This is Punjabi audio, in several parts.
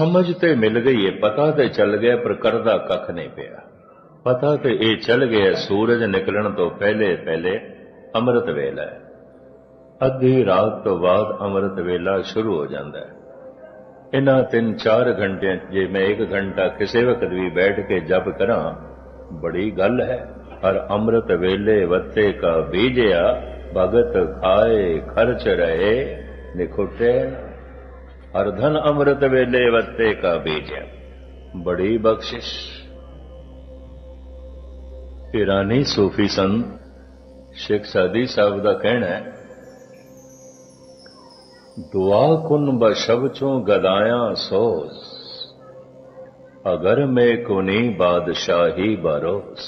ਸਮਝ ਤੇ ਮਿਲ ਗਈ ਏ, ਪਤਾ ਤੇ ਚੱਲ ਗਿਆ ਪਰ ਕਰਦਾ ਕੱਖ ਨਹੀਂ ਪਿਆ। ਪਤਾ ਤੇ ਇਹ ਚੱਲ ਗਿਆ ਸੂਰਜ ਨਿਕਲਣ ਤੋਂ ਪਹਿਲੇ ਪਹਿਲੇ ਅੰਮ੍ਰਿਤ ਵੇਲਾ ਹੈ ਅੱਧੀ ਰਾਤ ਤੋਂ ਬਾਅਦ ਅੰਮ੍ਰਿਤ ਵੇਲਾ ਸ਼ੁਰੂ ਹੋ ਜਾਂਦਾ ਹੈ ਇਹਨਾਂ 3-4 ਘੰਟਿਆਂ ਜੇ ਮੈਂ 1 ਘੰਟਾ ਕਿਸੇ ਵਕਤ ਵੀ ਬੈਠ ਕੇ ਜਪ ਕਰਾਂ, ਬੜੀ ਗੱਲ ਹੈ। ਹਰ ਅੰਮ੍ਰਿਤ ਵੇਲੇ ਵੱਤੇ ਕਾ ਬੀਜਿਆ, ਭਗਤ ਖਾਏ ਖਰਚ ਰਹੇ, ਨਿਖੁਟੇ ਅਰਧਨ ਅੰਮ੍ਰਿਤ ਵੇਲੇ ਵੱਤੇ ਕਾ ਬੀਜ ਬੜੀ ਬਖਸ਼ਿਸ਼। ਇਰਾਨੀ ਸੂਫੀ ਸੰਤ ਸ਼ੇਖ ਸਾਦੀ ਸਾਹਿਬ ਦਾ ਕਹਿਣਾ ਹੈ, ਦੁਆ ਕੁਨ ਬਸ਼ਬਚੋਂ ਗਦਾਇਆ ਸੋਸ, ਅਗਰ ਮੈਂ ਕੋਨੀ ਬਾਦਸ਼ਾਹੀ ਬਰੋਸ।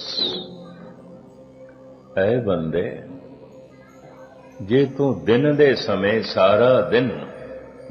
ਐ ਬੰਦੇ, ਜੇ ਤੂੰ ਦਿਨ ਦੇ ਸਮੇਂ ਸਾਰਾ ਦਿਨ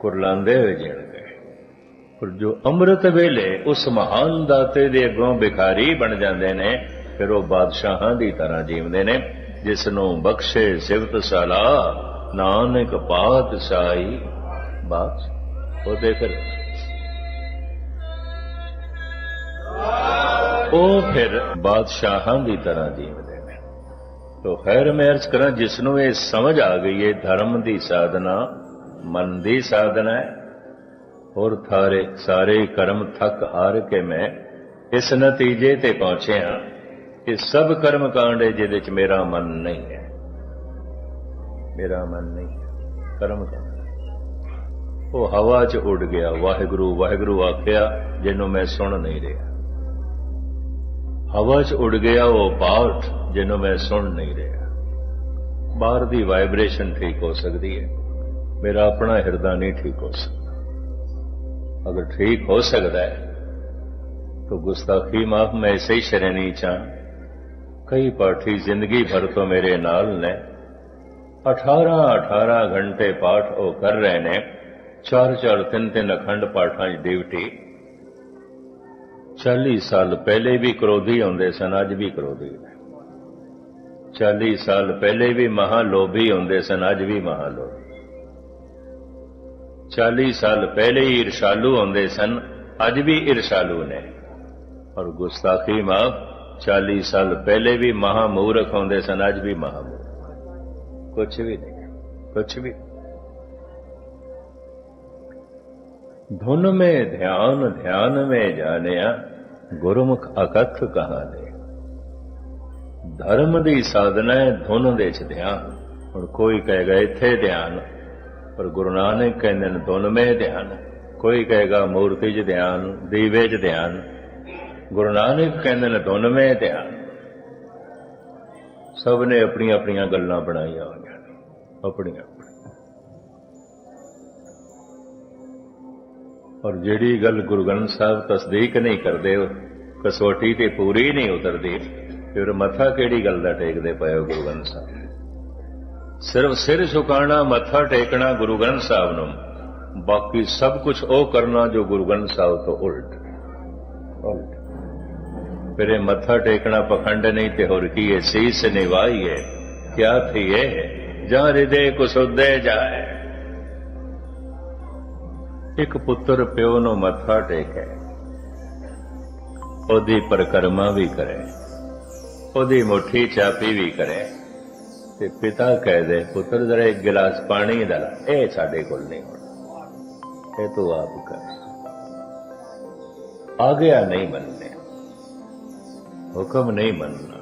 ਕੁਰਲਾਂਦੇ ਹੋਏ ਜੀਣਗੇ ਪਰ ਜੋ ਅੰਮ੍ਰਿਤ ਵੇਲੇ ਉਸ ਮਹਾਨ ਦਾਤੇ ਦੇ ਅੱਗੋਂ ਭਿਖਾਰੀ ਬਣ ਜਾਂਦੇ ਨੇ, ਫਿਰ ਉਹ ਬਾਦਸ਼ਾਹਾਂ ਦੀ ਤਰ੍ਹਾਂ ਜੀਵਦੇ ਨੇ, ਜਿਸ ਨੂੰ ਬਖਸ਼ੇ ਸਿਫਤ ਸਲਾ, ਨਾਨਕ ਪਾਤਸ਼ਾਹੀ ਬਾਤ ਉਹ ਦੇਖ ਉਹ ਫਿਰ ਬਾਦਸ਼ਾਹਾਂ ਦੀ ਤਰ੍ਹਾਂ ਜੀਵਦੇ ਨੇ। ਤੋ ਖੈਰ ਮੈਂ ਅਰਜ਼ ਕਰਾਂ, ਜਿਸ ਨੂੰ ਇਹ ਸਮਝ ਆ ਗਈ ਹੈ ਧਰਮ ਦੀ ਸਾਧਨਾ ਮਨ ਦੀ ਸਾਧਨਾ ਹੈ। ਹੋਰ ਥਾਰੇ ਸਾਰੇ ਕਰਮ ਥੱਕ ਹਾਰ ਕੇ ਮੈਂ ਇਸ ਨਤੀਜੇ ਤੇ ਪਹੁੰਚਿਆ ਕਿ ਸਭ ਕਰਮ ਕਾਂਡੇ ਜਿਹਦੇ ਚ ਮੇਰਾ ਮਨ ਨਹੀਂ ਹੈ। ਮੇਰਾ ਮਨ ਨਹੀਂ ਹੈ। ਕਰਮ ਕਾਂਡ। ਉਹ ਹਵਾ 'ਚ ਉੱਡ ਗਿਆ। ਵਾਹਿਗੁਰੂ ਵਾਹਿਗੁਰੂ ਆਖਿਆ, ਜਿਹਨੂੰ ਮੈਂ ਸੁਣ ਨਹੀਂ ਰਿਹਾ। ਹਵਾ 'ਚ ਉੱਡ ਗਿਆ ਉਹ ਪਾਠ, ਜਿਹਨੂੰ ਮੈਂ ਸੁਣ ਨਹੀਂ ਰਿਹਾ। ਬਾਹਰ ਦੀ ਵਾਈਬ੍ਰੇਸ਼ਨ ਠੀਕ ਹੋ ਸਕਦੀ ਹੈ। ਮੇਰਾ ਆਪਣਾ ਹਿਰਦਾ ਨਹੀਂ ਠੀਕ ਹੋ ਸਕਦਾ ਅਗਰ ਠੀਕ ਹੋ ਸਕਦਾ ਹੈ तो गुस्ताखी माफ मैं ऐसे ही शरणी चाह कई पाठी जिंदगी भर तो मेरे नाल ने 18 18 घंटे पाठ ਉਹ ਕਰ ਰਹੇ ਨੇ ਚਾਰ ਚਾਰ ਤਿੰਨ ਤਿੰਨ ਅਖੰਡ ਪਾਠਾਂ 'ਚ ਡਿਊਟੀ 40 ਸਾਲ ਪਹਿਲੇ ਵੀ ਕਰੋਧੀ ਹੁੰਦੇ ਸਨ ਅੱਜ ਵੀ ਕਰੋਧੀ ਨੇ 40 ਸਾਲ ਪਹਿਲੇ ਵੀ ਮਹਾ ਲੋਭੀ ਹੁੰਦੇ ਸਨ ਅੱਜ ਵੀ ਮਹਾ ਲੋਭੀ 40 ਸਾਲ ਪਹਿਲੇ ਹੀ ਇਰਸ਼ਾਲੂ ਹੁੰਦੇ ਸਨ, ਅੱਜ ਵੀ ਇਰਸ਼ਾਲੂ ਨੇ। ਔਰ ਗੁਸਤਾਖੀ ਮਾਫ 40 ਸਾਲ ਪਹਿਲੇ ਵੀ ਮਹਾ ਮੂਰਖ ਹੁੰਦੇ ਸਨ, ਅੱਜ ਵੀ ਮਹਾ ਕੁਛ ਵੀ ਨਹੀਂ, ਕੁਛ ਵੀ ਧੁਨ ਮੇ ਧਿਆਨ ਧਿਆਨ ਮੇ ਜਾਣਿਆ, ਗੁਰਮੁਖ ਅਕਥ ਕਹਾਣੇ ਧਰਮ ਦੀ ਸਾਧਨਾ ਹੈ, ਧੁਨ ਦੇ ਚ ਧਿਆਨ। ਹੁਣ ਕੋਈ ਕਹੇਗਾ, ਇੱਥੇ ਧਿਆਨ। ਪਰ ਗੁਰੂ ਨਾਨਕ ਕਹਿੰਦੇ ਨੇ ਧੁਨ ਧਿਆਨ, ਕੋਈ ਕਹੇਗਾ ਮੂਰਤੀ 'ਚ ਧਿਆਨ, ਦੀਵੇ 'ਚ ਧਿਆਨ। ਗੁਰੂ ਨਾਨਕ ਕਹਿੰਦੇ ਨੇ, ਧੁਨ ਧਿਆਨ। ਸਭ ਨੇ ਆਪਣੀਆਂ ਆਪਣੀਆਂ ਗੱਲਾਂ ਬਣਾਈਆਂ ਹੋਈਆਂ ਨੇ, ਆਪਣੀਆਂ ਔਰ ਜਿਹੜੀ ਗੱਲ ਗੁਰੂ ਗ੍ਰੰਥ ਸਾਹਿਬ ਤਸਦੀਕ ਨਹੀਂ ਕਰਦੇ ਕਸੋਟੀ ਤੇ ਪੂਰੀ ਨਹੀਂ ਉਤਰਦੀ, ਫਿਰ ਮੱਥਾ ਕਿਹੜੀ ਗੱਲ ਦਾ ਟੇਕਦੇ ਪਏ ਹੋ ਗੁਰੂ ਗ੍ਰੰਥ ਸਾਹਿਬ? ਸਿਰਫ ਸਿਰ ਝੁਕਾਣਾ, ਮੱਥਾ ਟੇਕਣਾ ਗੁਰੂ ਗ੍ਰੰਥ ਸਾਹਿਬ ਨੂੰ। ਬਾਕੀ ਸਭ ਕੁਝ ਉਹ ਕਰਨਾ ਜੋ ਗੁਰੂ ਗ੍ਰੰਥ ਸਾਹਿਬ ਤੋਂ ਉਲਟ। ਉਲਟ। ਫਿਰ ਮੱਥਾ ਟੇਕਣਾ ਪਖੰਡ ਨਹੀਂ ਤੇ ਹੋਰ ਕੀ ਹੈ? ਸੀਸ ਨਿਵਾਈਏ ਕਿਆ ਥੀ ਇਹ ਜਾਂ ਹਿਰਦੇ ਕੁਸੁੱਦੇ ਜਾਏ। ਇੱਕ ਪੁੱਤਰ ਪਿਓ ਨੂੰ ਮੱਥਾ ਟੇਕੇ। ਉਹਦੀ ਪਰਕਰਮਾ ਵੀ ਕਰੇ। ਉਹਦੀ ਮੁਠੀ ਚਾਪੀ ਵੀ ਕਰੇ। ਤੇ ਪਿਤਾ ਕਹਿ ਦੇ, ਪੁੱਤਰ, ਜਰਾ ਇੱਕ ਗਿਲਾਸ ਪਾਣੀ ਦਾ ਇਹ ਸਾਡੇ ਕੋਲ ਨਹੀਂ ਹੋਣਾ। ਇਹ ਤੂੰ ਆਪ ਕਰ। ਆ ਗਿਆ ਨਹੀਂ ਮੰਨਨੇ ਹੁਕਮ ਨਹੀਂ ਮੰਨਣਾ।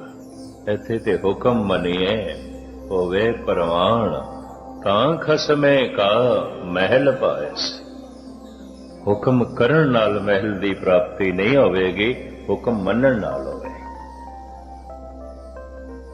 ਇੱਥੇ ਤੇ ਹੁਕਮ ਮੰਨੀਏ, ਹੋਵੇ ਪਰਵਾਨ ਤਾਂ ਖਸਮੇ ਕਾ ਮਹਿਲ ਪਾਇਸ। ਹੁਕਮ ਕਰਨ ਨਾਲ ਮਹਿਲ ਦੀ ਪ੍ਰਾਪਤੀ ਨਹੀਂ ਹੋਵੇਗੀ, ਹੁਕਮ ਮੰਨਣ ਨਾਲ ਹੋਵੇ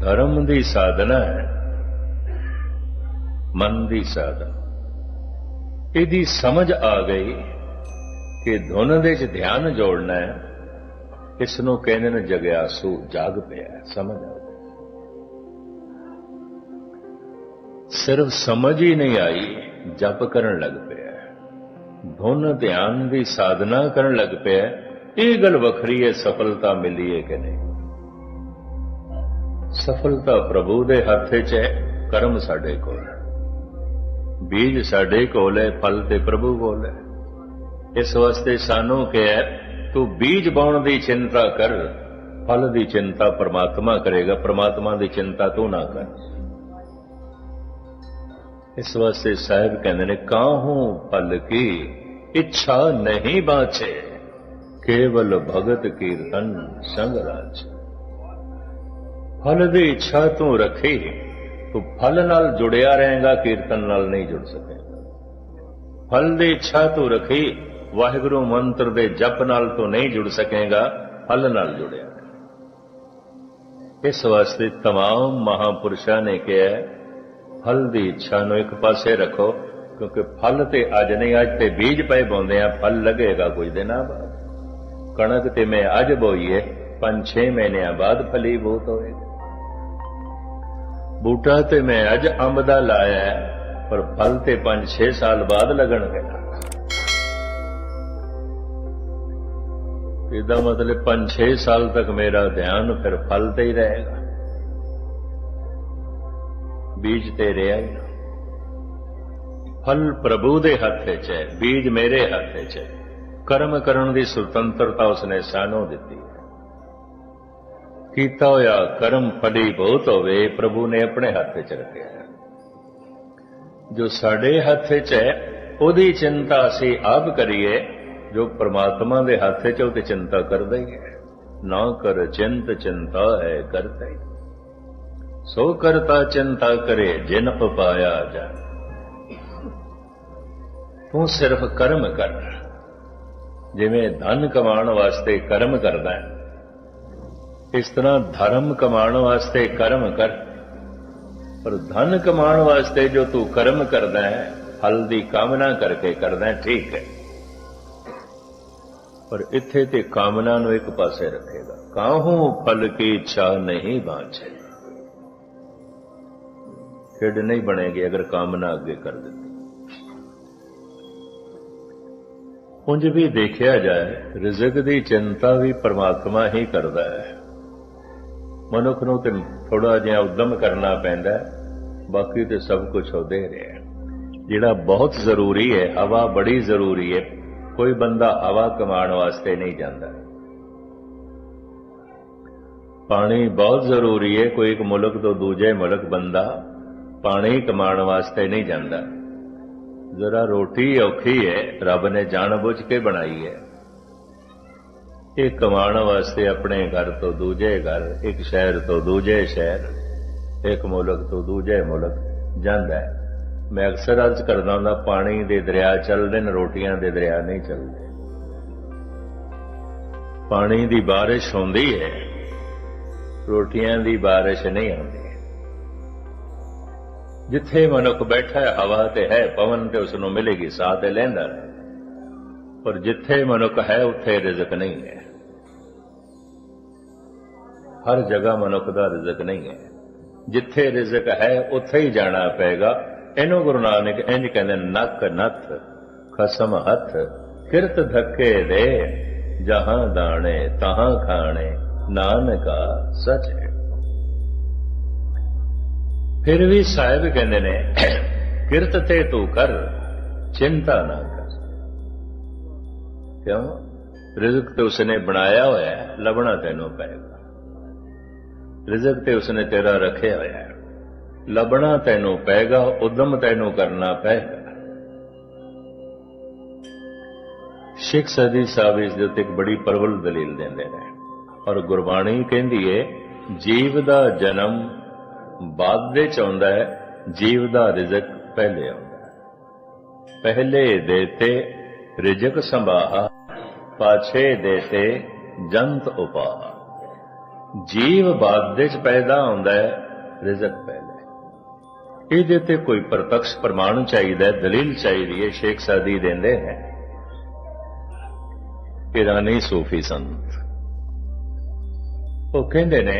ਧਰਮ ਦੀ ਸਾਧਨਾ ਹੈ, ਮਨ ਦੀ ਸਾਧਨਾ। ਇਹਦੀ ਸਮਝ ਆ ਗਈ ਕਿ ਧੁਨ ਦੇ ਚ ਧਿਆਨ ਜੋੜਨਾ ਹੈ, ਇਸ ਨੂੰ ਕਹਿੰਦੇ ਨੇ ਜਗਿਆਸੂ ਜਾਗ ਪਿਆ ਸਮਝ ਆ ਗਈ। ਸਿਰਫ ਸਮਝ ਹੀ ਨਹੀਂ ਆਈ, ਜਪ ਕਰਨ ਲੱਗ ਪਿਆ ਧੁਨ ਧਿਆਨ ਦੀ ਸਾਧਨਾ ਕਰਨ ਲੱਗ ਪਿਆ ਇਹ ਗੱਲ ਵੱਖਰੀ ਹੈ, ਸਫਲਤਾ ਮਿਲੀ ਹੈ ਕਿ ਨਹੀਂ? ਸਫਲਤਾ ਪ੍ਰਭੂ ਦੇ ਹੱਥ 'ਚ ਹੈ, ਕਰਮ ਸਾਡੇ ਕੋਲ ਹੈ। ਬੀਜ ਸਾਡੇ ਕੋਲ ਹੈ, ਫਲ ਤੇ ਪ੍ਰਭੂ ਕੋਲ ਹੈ। ਇਸ ਵਾਸਤੇ ਸਾਨੂੰ ਕਿਹਾ ਤੂੰ ਬੀਜ ਬਾਉਣ ਦੀ ਚਿੰਤਾ ਕਰ, ਫਲ ਦੀ ਚਿੰਤਾ ਪ੍ਰਮਾਤਮਾ ਕਰੇਗਾ, ਪ੍ਰਮਾਤਮਾ ਦੀ ਚਿੰਤਾ ਤੂੰ ਨਾ ਕਰ। ਇਸ ਵਾਸਤੇ ਸਾਹਿਬ ਕਹਿੰਦੇ ਨੇ, ਕਾਹੂ ਫਲ ਕੀ, ਇੱਛਾ ਨਹੀਂ ਬਾਚੇ, ਕੇਵਲ ਭਗਤ ਕੀਰਤਨ ਸੰਗ ਰਾਜ ਫਲ ਦੀ ਇੱਛਾ ਤੂੰ ਰੱਖੀ ਤੂੰ ਫਲ ਨਾਲ ਜੁੜਿਆ ਰਹੇਗਾ ਕੀਰਤਨ ਨਾਲ ਨਹੀਂ ਜੁੜ ਸਕੇਗਾ ਫਲ ਦੀ ਇੱਛਾ ਤੂੰ ਰੱਖੀ ਵਾਹਿਗੁਰੂ ਮੰਤਰ ਦੇ ਜਪ ਨਾਲ ਤੂੰ ਨਹੀਂ ਜੁੜ ਸਕੇਗਾ ਫਲ ਨਾਲ ਜੁੜਿਆ ਰਹੇ। ਇਸ ਵਾਸਤੇ तमाम ਮਹਾਪੁਰਸ਼ਾਂ ਨੇ ਕਿਹਾ ਹੈ, ਫਲ ਦੀ ਇੱਛਾ ਨੂੰ ਇੱਕ ਪਾਸੇ ਰੱਖੋ ਕਿਉਂਕਿ ਫਲ ਤੇ ਅੱਜ ਨਹੀਂ ਅੱਜ ਤੇ ਬੀਜ ਪਏ ਪਾਉਂਦੇ ਆ ਫਲ ਲੱਗੇਗਾ ਕੁਝ ਦਿਨਾਂ ਬਾਅਦ ਕਣਕ ਤੇ ਮੈਂ ਅੱਜ ਬੋਈਏ 5-6 ਮਹੀਨਿਆਂ ਬਾਅਦ ਫਲੀਭੂਤ ਹੋਏਗਾ ਬੂਟਾ ਤੇ ਮੈਂ ਅੱਜ ਅੰਬ ਦਾ ਲਾਇਆ ਪਰ ਫਲ ਤੇ 5-6 ਸਾਲ ਬਾਅਦ ਲੱਗਣਗੇ ਇਹਦਾ ਮਤਲਬ 5-6 ਸਾਲ ਤੱਕ ਮੇਰਾ ਧਿਆਨ ਫਿਰ ਫਲ ਤੇ ਹੀ ਰਹੇਗਾ। ਬੀਜ ਤੇ ਰਿਹਾ ਹੀ ਫਲ ਪ੍ਰਭੂ ਦੇ ਹੱਥ 'ਚ ਹੈ, ਬੀਜ ਮੇਰੇ ਹੱਥ 'ਚ ਹੈ। ਕਰਮ ਕਰਨ ਦੀ ਸੁਤੰਤਰਤਾ ਉਸਨੇ ਸਾਨੂੰ ਦਿੱਤੀ ਹੈ। ਕੀਤਾ ਹੋਇਆ ਕਰਮ ਫਲੀ ਬਹੁਤ ਹੋਵੇ, ਪ੍ਰਭੂ ਨੇ ਆਪਣੇ ਹੱਥ 'ਚ ਰੱਖਿਆ ਜੋ ਸਾਡੇ ਹੱਥ 'ਚ ਹੈ, ਉਹਦੀ ਚਿੰਤਾ ਅਸੀਂ ਆਪ ਕਰੀਏ, ਜੋ ਪ੍ਰਮਾਤਮਾ ਦੇ ਹੱਥ 'ਚ ਉਹ ਤੇ ਚਿੰਤਾ ਕਰਦਾ ਹੀ ਹੈ। ਨਾ ਕਰ ਚਿੰਤ, ਚਿੰਤਾ ਹੈ ਕਰਤਾ ਹੀ। ਸੋ ਕਰਤਾ ਚਿੰਤਾ ਕਰੇ, ਜਿਨ ਪਾਇਆ ਜਾ ਤੂੰ ਸਿਰਫ ਕਰਮ ਕਰ ਜਿਵੇਂ ਧਨ ਕਮਾਉਣ ਵਾਸਤੇ ਕਰਮ ਕਰਦਾ ਹੈ ਇਸ ਤਰ੍ਹਾਂ ਧਰਮ ਕਮਾਉਣ ਵਾਸਤੇ ਕਰਮ ਕਰ। ਪਰ ਧਨ ਕਮਾਉਣ ਵਾਸਤੇ ਜੋ ਤੂੰ ਕਰਮ ਕਰਦਾ ਹੈ ਫਲ ਦੀ ਕਾਮਨਾ ਕਰਕੇ ਕਰਦਾ ਠੀਕ ਹੈ। ਪਰ ਇੱਥੇ ਤੇ ਕਾਮਨਾ ਨੂੰ ਇੱਕ ਪਾਸੇ ਰੱਖੇਗਾ। ਕਾਹੂ ਫਲ ਕੀ ਇੱਛਾ ਨਹੀਂ ਬਾਝੇ? ਖੇਡ ਨਹੀਂ ਬਣੇਗੀ ਅਗਰ ਕਾਮਨਾ ਅੱਗੇ ਕਰ ਦਿੱਤੀ। ਉਂਝ ਵੀ ਦੇਖਿਆ ਜਾਏ, ਰਿਜ਼ਕ ਦੀ ਚਿੰਤਾ ਵੀ ਪਰਮਾਤਮਾ ਹੀ ਕਰਦਾ ਹੈ। ਮਨੁੱਖ ਨੂੰ ਤੇ ਥੋੜਾ ਜਿਹਾ ਉਦਮ ਕਰਨਾ ਪੈਂਦਾ ਬਾਕੀ ਤੇ ਸਭ ਕੁਝ ਉਹ ਰਿਹਾ ਜਿਹੜਾ ਬਹੁਤ ਜ਼ਰੂਰੀ ਹੈ, ਹਵਾ ਬੜੀ ਜ਼ਰੂਰੀ ਹੈ, ਕੋਈ ਬੰਦਾ ਹਵਾ ਕਮਾਉਣ ਵਾਸਤੇ ਨਹੀਂ ਜਾਂਦਾ। ਪਾਣੀ ਬਹੁਤ ਜ਼ਰੂਰੀ ਹੈ, ਕੋਈ ਇੱਕ ਮੁਲਕ ਤੋਂ ਦੂਜੇ ਮੁਲਕ ਬੰਦਾ ਪਾਣੀ ਕਮਾਉਣ ਵਾਸਤੇ ਨਹੀਂ ਜਾਂਦਾ। ਜ਼ਰਾ ਰੋਟੀ ਔਖੀ ਹੈ, ਰੱਬ ਨੇ ਜਾਣਬੁੱਝ ਕੇ ਬਣਾਈ ਹੈ। ਇਹ ਕਮਾਉਣ ਵਾਸਤੇ ਆਪਣੇ ਘਰ ਤੋਂ ਦੂਜੇ ਘਰ, ਇੱਕ ਸ਼ਹਿਰ ਤੋਂ ਦੂਜੇ ਸ਼ਹਿਰ, ਇੱਕ ਮੁਲਕ ਤੋਂ ਦੂਜੇ ਮੁਲਕ ਜਾਂਦਾ ਹੈ। ਮੈਂ ਅਕਸਰ ਅਰਜ਼ ਕਰਦਾ ਹੁੰਦਾ, ਪਾਣੀ ਦੇ ਦਰਿਆ ਚੱਲਦੇ ਨੇ, ਰੋਟੀਆਂ ਦੇ ਦਰਿਆ ਨਹੀਂ ਚੱਲਦੇ। ਪਾਣੀ ਦੀ ਬਾਰਿਸ਼ ਹੁੰਦੀ ਹੈ, ਰੋਟੀਆਂ ਦੀ ਬਾਰਿਸ਼ ਨਹੀਂ ਆਉਂਦੀ ਜਿੱਥੇ ਮਨੁੱਖ ਬੈਠਾ ਹੈ, ਹਵਾ ਤੇ ਹੈ, ਪਵਨ ਤੇ ਉਸ ਨੂੰ ਮਿਲੇਗੀ, ਸਾਹ ਤੇ ਲੈਂਦਾ ਰਹੇ ਪਰ ਜਿੱਥੇ ਮਨੁੱਖ ਹੈ, ਉੱਥੇ ਰਿਜ਼ਕ ਨਹੀਂ ਹੈ। ਹਰ ਜਗ੍ਹਾ ਮਨੁੱਖ ਦਾ ਰਿਜ਼ਕ ਨਹੀਂ ਹੈ। ਜਿੱਥੇ ਰਿਜ਼ਕ ਹੈ, ਉੱਥੇ ਹੀ ਜਾਣਾ ਪਏਗਾ। ਇਹਨੂੰ ਗੁਰੂ ਨਾਨਕ ਇੰਜ ਕਹਿੰਦੇ ਨੱਕ ਨੱਥ, ਖਸਮ ਹੱਥ, ਕਿਰਤ ਧੱਕੇ ਦੇ, ਜਹਾਂ ਦਾਣੇ, ਤਹਾਂ ਖਾਣੇ, ਨਾਨਕਾ ਸਚ ਹੈ। ਫਿਰ ਵੀ ਸਾਹਿਬ ਕਹਿੰਦੇ ਨੇ, ਕਿਰਤ ਤੇ ਤੂੰ ਕਰ, ਚਿੰਤਾ ਨਾ ਕਰ। ਕਿਉਂ? ਰਿਜ਼ਕ ਤੇ ਉਸਨੇ ਬਣਾਇਆ ਹੋਇਆ ਹੈ, ਲੱਭਣਾ ਤੈਨੂੰ ਪਏਗਾ। ਰਿਜ਼ਕ ਤੇ ਉਸਨੇ ਤੇਰਾ ਰੱਖਿਆ ਹੋਇਆ ਹੈ। ਲੱਭਣਾ ਤੈਨੂੰ ਪਏਗਾ, ਉਦਮ ਤੈਨੂੰ ਕਰਨਾ ਪਏਗਾ। ਸਿੱਖ ਸਦੀ ਸਾਹਿਬ ਇਸ ਦੇ ਉੱਤੇ ਇੱਕ ਬੜੀ ਪ੍ਰਬਲ ਦਲੀਲ ਦਿੰਦੇ ਨੇ। ਔਰ ਗੁਰਬਾਣੀ ਕਹਿੰਦੀ ਏ, ਜੀਵ ਦਾ ਜਨਮ ਬਾਅਦ ਦੇ ਚ ਆਉਂਦਾ ਹੈ, ਜੀਵ ਦਾ ਰਿਜ਼ਕ ਪਹਿਲੇ ਆਉਂਦਾ ਹੈ। ਪਹਿਲੇ ਦੇਤੇ ਰਿਜ਼ਕ ਸੰਭਾਹਾ ਪਾਛੇ ਦੇਤੇ ਜੰਤ ਉਪਾ ਜੀਵ ਬਾਅਦ ਚ ਪੈਦਾ ਹੁੰਦਾ ਹੈ, ਰਿਜ਼ਕ ਪੈਦਾ ਇਹਦੇ ਤੇ ਕੋਈ ਪ੍ਰਤੱਖ ਪ੍ਰਮਾਣ ਚਾਹੀਦਾ ਦਲੀਲ ਚਾਹੀਦੀ ਹੈ, ਸ਼ੇਖ ਸਾਦੀ ਦਿੰਦੇ ਨੇ ਇਰਾਨੀ ਸੂਫੀ ਸੰਤ। ਉਹ ਕਹਿੰਦੇ ਨੇ,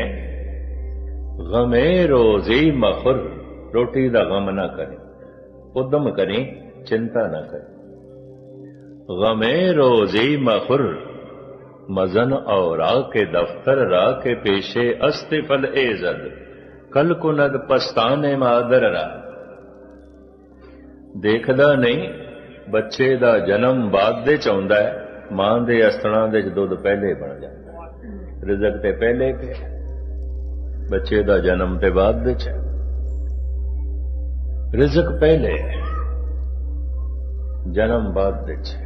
ਗਮੇ ਰੋਜ਼ੀ ਮਖਰ, ਰੋਟੀ ਦਾ ਗਮ ਨਾ ਕਰੇ, ਉਦਮ ਕਰੇ, ਚਿੰਤਾ ਨਾ ਕਰੇ। गमे रोजी मखुर मजन और के दफ्तर रा के पेशे अस्ति फल एजद कल कुनद पछताने मादर रा ਦੇਖਦਾ ਨਹੀਂ ਬੱਚੇ ਦਾ ਜਨਮ ਬਾਅਦ ਦੇ ਚ ਆਉਂਦਾ ਹੈ ਮਾਂ ਦੇ ਅਸਤਣਾ ਦੇ ਚ ਦੁੱਧ ਪਹਿਲੇ ਬਣ ਜਾਂਦਾ ਰਿਜ਼ਕ ਤੇ ਪਹਿਲੇ ਪਿਆ ਬੱਚੇ ਦਾ ਜਨਮ ਤੇ ਬਾਅਦ ਦੇ ਚ ਰਿਜ਼ਕ ਪਹਿਲੇ ਜਨਮ ਬਾਅਦ ਦੇ ਚ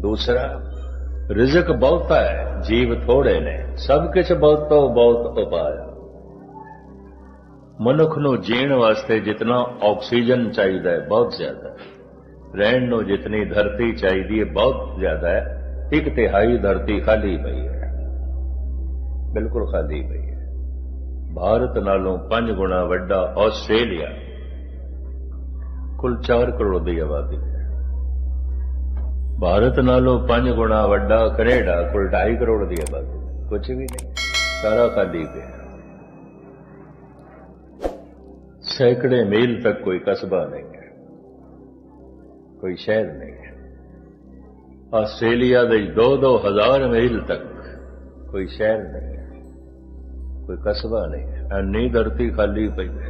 ਦੂਸਰਾ, ਰਿਜ਼ਕ ਬਹੁਤਾ ਹੈ, ਜੀਵ ਥੋੜੇ ਨੇ, ਸਭ ਕੁਝ ਬਹੁਤੋ ਬਹੁਤ ਉਪਾਇਆ ਮਨੁੱਖ ਨੂੰ ਜੀਣ ਵਾਸਤੇ ਜਿੰਨਾ ਆਕਸੀਜਨ ਚਾਹੀਦਾ ਹੈ, ਬਹੁਤ ਜ਼ਿਆਦਾ ਹੈ। ਰਹਿਣ ਨੂੰ ਜਿਤਨੀ ਧਰਤੀ ਚਾਹੀਦੀ ਹੈ, ਬਹੁਤ ਜ਼ਿਆਦਾ ਹੈ। ਇੱਕ ਤਿਹਾਈ ਧਰਤੀ ਖਾਲੀ ਪਈ ਹੈ। ਬਿਲਕੁਲ ਖਾਲੀ ਪਈ ਹੈ। ਭਾਰਤ ਨਾਲੋਂ 5 ਗੁਣਾ ਵੱਡਾ ਆਸਟ੍ਰੇਲੀਆ। ਕੁੱਲ 4 ਕਰੋੜ ਦੀ ਆਬਾਦੀ। ਭਾਰਤ ਨਾਲੋਂ ਪੰਜ ਗੁਣਾ ਵੱਡਾ ਕੈਨੇਡਾ ਕੁੱਲ 2.5 ਕਰੋੜ ਦੀ ਆਬਾਦੀ ਕੁਝ ਵੀ ਨਹੀਂ। ਸਾਰਾ ਖਾਲੀ ਪਿਆ। ਸੈਂਕੜੇ ਮੀਲ ਤੱਕ ਕੋਈ ਕਸਬਾ ਨਹੀਂ ਹੈ। ਕੋਈ ਸ਼ਹਿਰ ਨਹੀਂ ਹੈ। ਆਸਟ੍ਰੇਲੀਆ ਦੇ 2-2 ਹਜ਼ਾਰ ਮੀਲ ਤੱਕ ਕੋਈ ਸ਼ਹਿਰ ਨਹੀਂ ਹੈ। ਕੋਈ ਕਸਬਾ ਨਹੀਂ ਹੈ। ਅੰਨੀ ਧਰਤੀ ਖਾਲੀ ਪਈ ਹੈ।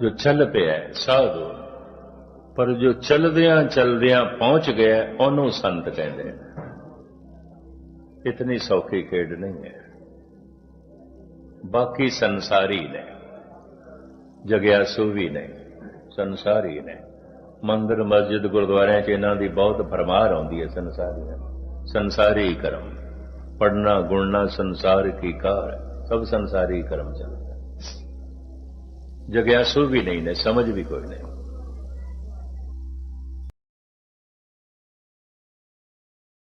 ਜੋ ਚੱਲ ਪਿਆ ਸਾਧੂ। ਪਰ ਜੋ ਚੱਲਦਿਆਂ ਚੱਲਦਿਆਂ ਪਹੁੰਚ ਗਿਆ ਉਹਨੂੰ ਸੰਤ ਕਹਿੰਦੇ ਇਤਨੀ ਸੌਖੀ ਖੇਡ ਨਹੀਂ ਹੈ। ਬਾਕੀ ਸੰਸਾਰੀ ਨੇ। ਜਗਿਆਸੂ ਵੀ ਨੇ। ਸੰਸਾਰੀ ਨੇ। ਮੰਦਰ, ਮਸਜਿਦ, ਗੁਰਦੁਆਰਿਆਂ 'ਚ ਇਹਨਾਂ ਦੀ ਬਹੁਤ ਫਰਮਾਰ ਆਉਂਦੀ ਹੈ ਸੰਸਾਰੀਆਂ ਸੰਸਾਰੀ ਕਰਮ। ਪੜਨਾ ਗੁਣਨਾ ਸੰਸਾਰ ਕੀ ਕਾਰ ਸਭ ਸੰਸਾਰੀ ਕਰਮ ਚੱਲਦਾ ਜਗਿਆਸੂ ਵੀ ਨਹੀਂ ਨੇ ਸਮਝ ਵੀ ਕੋਈ ਨਹੀਂ।